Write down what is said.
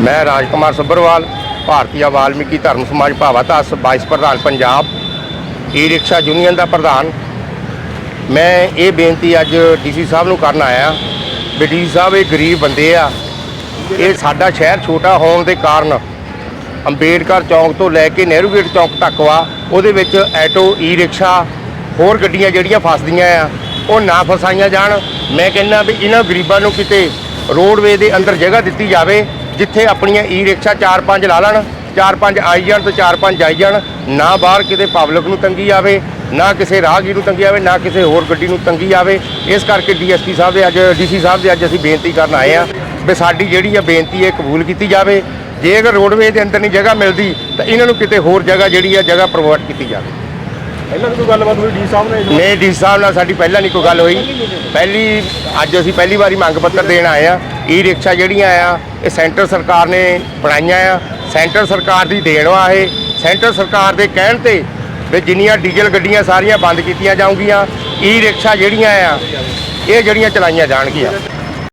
ਮੈਂ ਰਾਜਕੁਮਾਰ ਸੱਭਰਵਾਲ ਭਾਰਤੀਆ ਵਾਲਮੀਕੀ ਧਰਮ ਸਮਾਜ ਭਾਵਾਤਾਸ ਵਾਈਸ ਪ੍ਰਧਾਨ ਪੰਜਾਬ, ਈ ਰਿਕਸ਼ਾ ਯੂਨੀਅਨ ਦਾ ਪ੍ਰਧਾਨ। ਮੈਂ ਇਹ ਬੇਨਤੀ ਅੱਜ ਡੀਸੀ ਸਾਹਿਬ ਨੂੰ ਕਰਨ ਆਇਆ, ਵੀ ਡੀਸੀ ਸਾਹਿਬ ਇਹ ਗਰੀਬ ਬੰਦੇ ਆ, ਇਹ ਸਾਡਾ ਸ਼ਹਿਰ ਛੋਟਾ ਹੋਣ ਦੇ ਕਾਰਨ ਅੰਬੇਡਕਰ ਚੌਂਕ ਤੋਂ ਲੈ ਕੇ ਨਹਿਰੂ ਗੇਟ ਚੌਂਕ ਤੱਕ ਵਾ, ਉਹਦੇ ਵਿੱਚ ਐਟੋ ਈ ਰਿਕਸ਼ਾ, ਹੋਰ ਗੱਡੀਆਂ ਜਿਹੜੀਆਂ ਫਸਦੀਆਂ ਆ, ਉਹ ਨਾ ਫਸਾਈਆਂ ਜਾਣ। ਮੈਂ ਕਹਿੰਦਾ ਵੀ ਇਹਨਾਂ ਗਰੀਬਾਂ ਨੂੰ ਕਿਤੇ ਰੋਡਵੇ ਦੇ ਅੰਦਰ ਜਗ੍ਹਾ ਦਿੱਤੀ ਜਾਵੇ ਜਿੱਥੇ ਆਪਣੀਆਂ ਈ ਰਿਕਸ਼ਾ 4-5 ਲਾ ਲੈਣ 4-5 ਆਈ ਜਾਣ ਤੇ 4-5 ਜਾਈ ਜਾਣ, ਨਾ ਬਾਹਰ ਕਿਤੇ ਪਬਲਿਕ ਨੂੰ ਤੰਗੀ ਆਵੇ, ਨਾ ਕਿਸੇ ਰਾਹਗੀਰ ਨੂੰ ਤੰਗੀ ਆਵੇ, ਨਾ ਕਿਸੇ ਹੋਰ ਗੱਡੀ ਨੂੰ ਤੰਗੀ ਆਵੇ। ਇਸ ਕਰਕੇ ਡੀਐਸਪੀ ਸਾਹਿਬ ਦੇ ਅੱਜ ਡੀਸੀ ਸਾਹਿਬ ਦੇ ਅੱਜ ਅਸੀਂ ਬੇਨਤੀ ਕਰਨ ਆਏ ਆ ਵੀ ਸਾਡੀ ਜਿਹੜੀ ਆ ਬੇਨਤੀ ਹੈ ਕਬੂਲ ਕੀਤੀ ਜਾਵੇ। ਜੇ ਅਗਰ ਰੋਡਵੇ ਦੇ ਅੰਦਰ ਨਹੀਂ ਜਗ੍ਹਾ ਮਿਲਦੀ, ਤਾਂ ਇਹਨਾਂ ਨੂੰ ਕਿਤੇ ਹੋਰ ਜਗ੍ਹਾ ਜਿਹੜੀ ਆ ਜਗ੍ਹਾ ਪ੍ਰੋਵਾਈਡ ਕੀਤੀ ਜਾਵੇ। ਪਹਿਲਾਂ ਵੀ ਕੋਈ ਗੱਲਬਾਤ ਹੋਈ? ਡੀ ਸਾਹਿਬ ਨੇ ਨਹੀਂ, ਡੀ ਸਾਹਿਬ ਨਾਲ ਸਾਡੀ ਪਹਿਲਾਂ ਨਹੀਂ ਕੋਈ ਗੱਲ ਹੋਈ। ਪਹਿਲੀ, ਅੱਜ ਅਸੀਂ ਪਹਿਲੀ ਵਾਰੀ ਮੰਗ ਪੱਤਰ ਦੇਣ ਆਏ ਆ। ਈ ਰਿਕਸ਼ਾ ਜਿਹੜੀਆਂ ਆ, ਇਹ ਸੈਂਟਰ ਸਰਕਾਰ ਨੇ ਬਣਾਈਆਂ ਆ। ਸੈਂਟਰ ਸਰਕਾਰ ਦੀ ਦੇਣ ਵਾ ਇਹ। ਸੈਂਟਰ ਸਰਕਾਰ ਦੇ ਕਹਿਣ ਤੇ ਵੀ ਜਿੰਨੀਆਂ ਡੀਜ਼ਲ ਗੱਡੀਆਂ ਸਾਰੀਆਂ ਬੰਦ ਕੀਤੀਆਂ ਜਾਊਗੀਆਂ ਈ ਰਿਕਸ਼ਾ ਜਿਹੜੀਆਂ ਆ, ਇਹ ਜਿਹੜੀਆਂ ਚਲਾਈਆਂ ਜਾਣਗੀਆਂ।